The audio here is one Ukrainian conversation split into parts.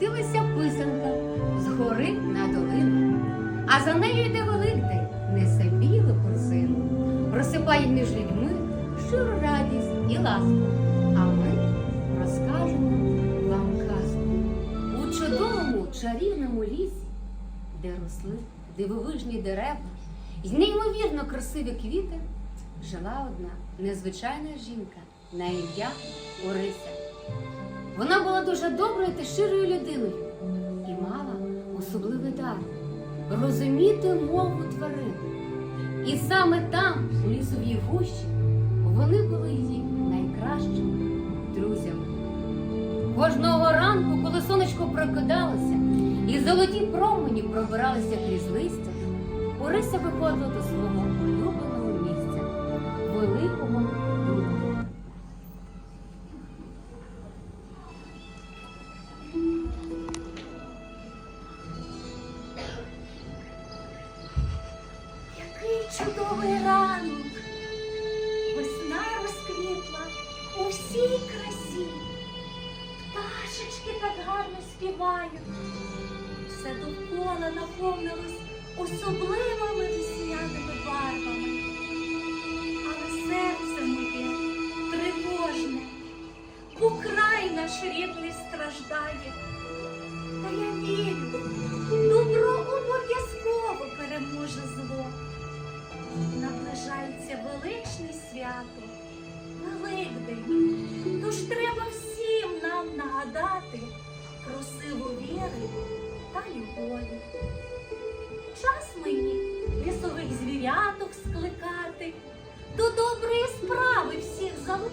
скотилася писанка з гори на долину, а за нею йде Великдень, несе білу корзину, розсипає між людьми щиру радість і ласку. А ми розкажемо вам казку у чудовому чарівному лісі, де росли дивовижні дерева, і неймовірно красиві квіти, жила одна незвичайна жінка на ім'я Орися. Вона була дуже доброю та щирою людиною і мала особливий дар розуміти мову тварин. І саме там, у лісовій гущі, вони були її найкращими друзями. Кожного ранку, коли сонечко прокидалося і золоті промені пробиралися крізь листя, Орися виходила до свого співають. Все довкола наповнилось особливими весняними барвами. Але серце моє тривожне, бо край наш рідний страждає. Та я вірю,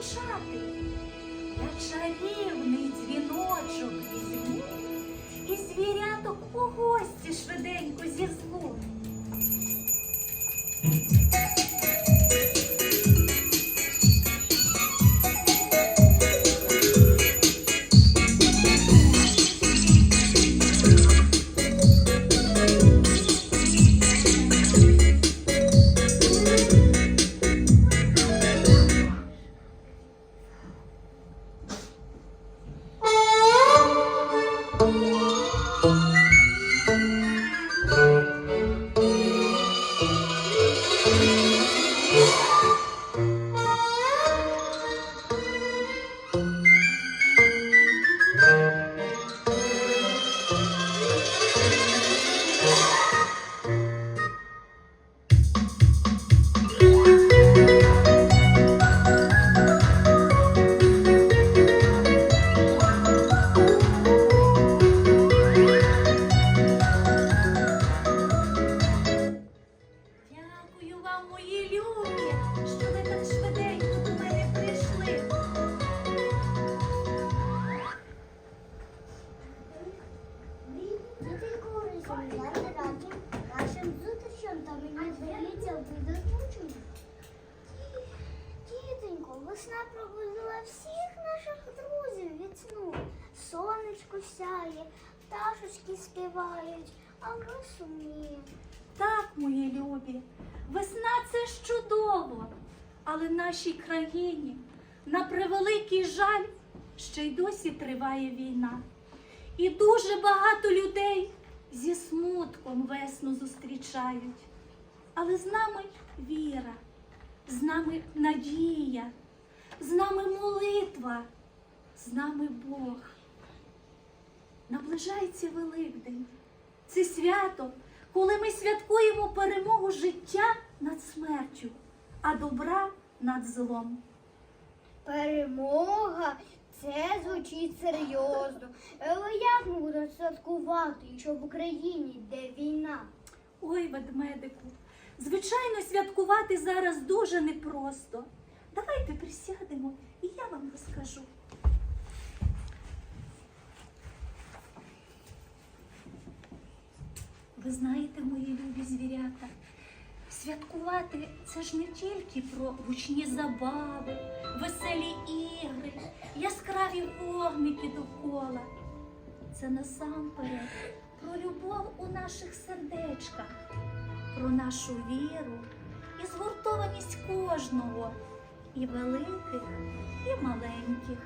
всіх. Я чарівний дзвіночок візьму і звіряток у гості швиденько зізву. Дякую вам, мої любі, що ви так пробудила всіх наших друзів від сну. Сонечко сяє, пташечки співають, а ми сумні. Так, мої любі, весна це ж чудово, але нашій країні, на превеликий жаль, ще й досі триває війна. І дуже багато людей зі смутком весну зустрічають. Але з нами віра, з нами надія, з нами молитва, з нами Бог. Наближається Великдень. Це свято, коли ми святкуємо перемогу життя над смертю, а добра над злом. Перемога це звучить серйозно. Але як ми будемо святкувати, якщо в Україні йде війна? Ой, ведмедику, звичайно, святкувати зараз дуже непросто. Давайте присядемо, і я вам розкажу. Ви знаєте, мої любі звірята, святкувати це ж не тільки про гучні забави, веселі ігри, яскраві вогники довкола. Це насамперед про любов у наших сердечках, про нашу віру і згуртованість кожного, і великих, і маленьких.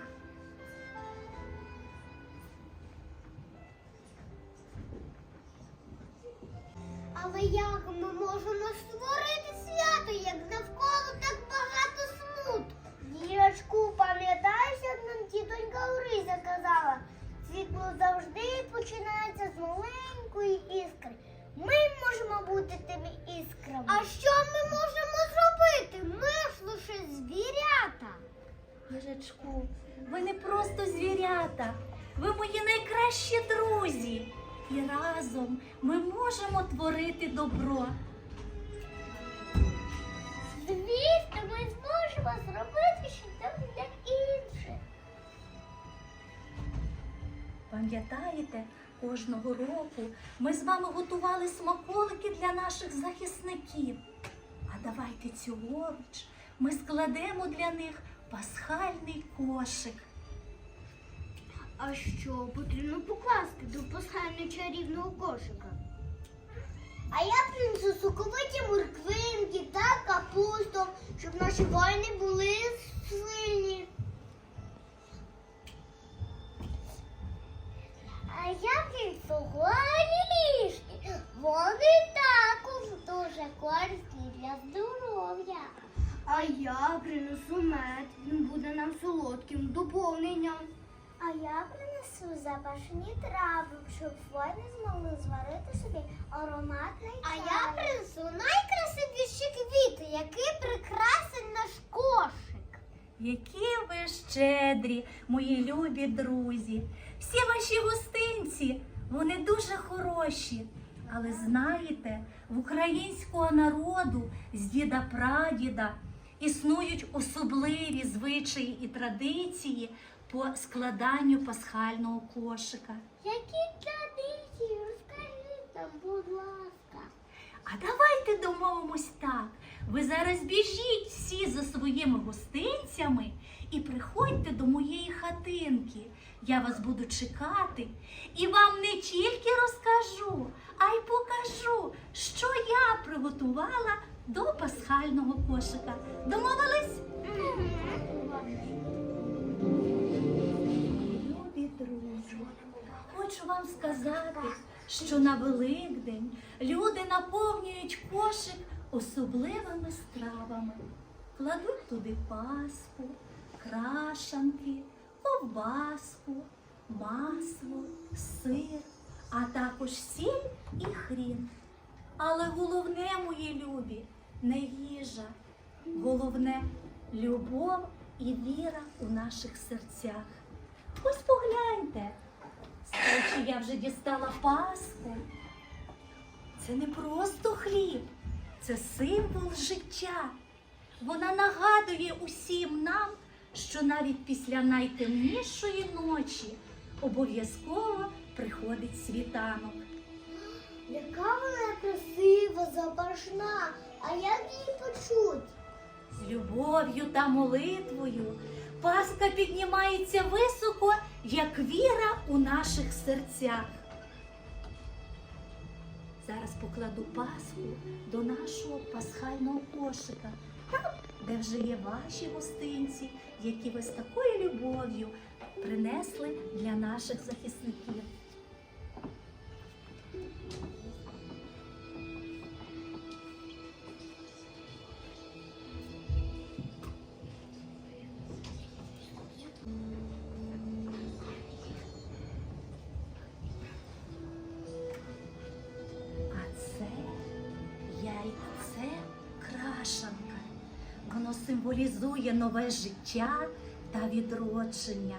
Але як ми можемо створити свято, як навколо так багато смут? Дірочку, пам'ятаєш, як нам тітонька Орися казала, світло завжди починається з маленької іскри. Ми можемо бути тими іскрами. Ви не просто звірята, ви мої найкращі друзі. І разом ми можемо творити добро. Звісно, ми зможемо зробити щось для інших. Пам'ятаєте, кожного року ми з вами готували смаколики для наших захисників. А давайте цьогоріч ми складемо для них пасхальний кошик. А що потрібно покласти до пасхального чарівного кошика? А я принесу соковиті морквинки та капусту, щоб наші воїни були сильні. А я принесу горішки. Вони також дуже корисні для здоров'я. А я принесу мед. Доповненням. А я принесу запашні трави, щоб воїни змогли зварити собі ароматний чай. А я принесу найкрасивіші квіти, які прикрасить наш кошик. Які ви щедрі, мої любі друзі. Всі ваші гостинці, вони дуже хороші. Але знаєте, в українського народу з діда прадіда існують особливі звичаї і традиції по складанню пасхального кошика. Які традиції? Розкажіть нам, будь ласка. А давайте домовимось так. Ви зараз біжіть всі за своїми гостинцями і приходьте до моєї хатинки. Я вас буду чекати і вам не тільки розкажу, а й покажу, що я приготувала до пасхального кошика. Домовились? Любі друзі, хочу вам сказати, що на Великдень люди наповнюють кошик особливими стравами. Кладуть туди паску, крашанки, ковбаску, масло, сир, а також сіль і хрін. Але головне, мої любі, не їжа, головне любов і віра у наших серцях. Ось погляньте, Скажи, я вже дістала паску. Це не просто хліб, це символ життя. Вона нагадує усім нам, що навіть після найтемнішої ночі обов'язково приходить світанок. Яка вона красива, запашна, а як її почуть? З любов'ю та молитвою Пасха піднімається високо, як віра у наших серцях. Зараз покладу Пасху до нашого пасхального кошика, там, де вже є ваші гостинці, які ви з такою любов'ю принесли для наших захисників. Символізує нове життя та відродження.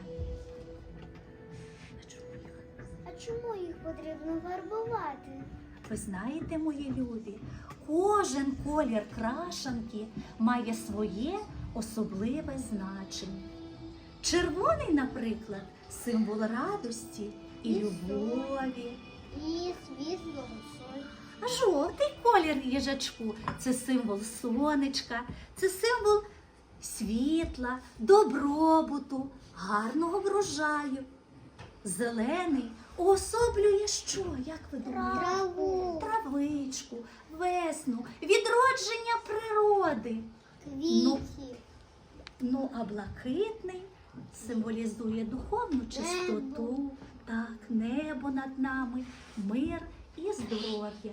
А чому їх потрібно фарбувати? Ви знаєте, мої любі, кожен колір крашанки має своє особливе значення. Червоний, наприклад, символ радості і любові. І світлого сонця. А Жовтий колір їжачку це символ сонечка, це символ світла, добробуту, гарного врожаю. Зелений уособлює що? Як ви думаєте? Траву. Травичку, весну, відродження природи. Квіти. Ну, а блакитний символізує духовну чистоту, так, небо над нами, мир і здоров'я.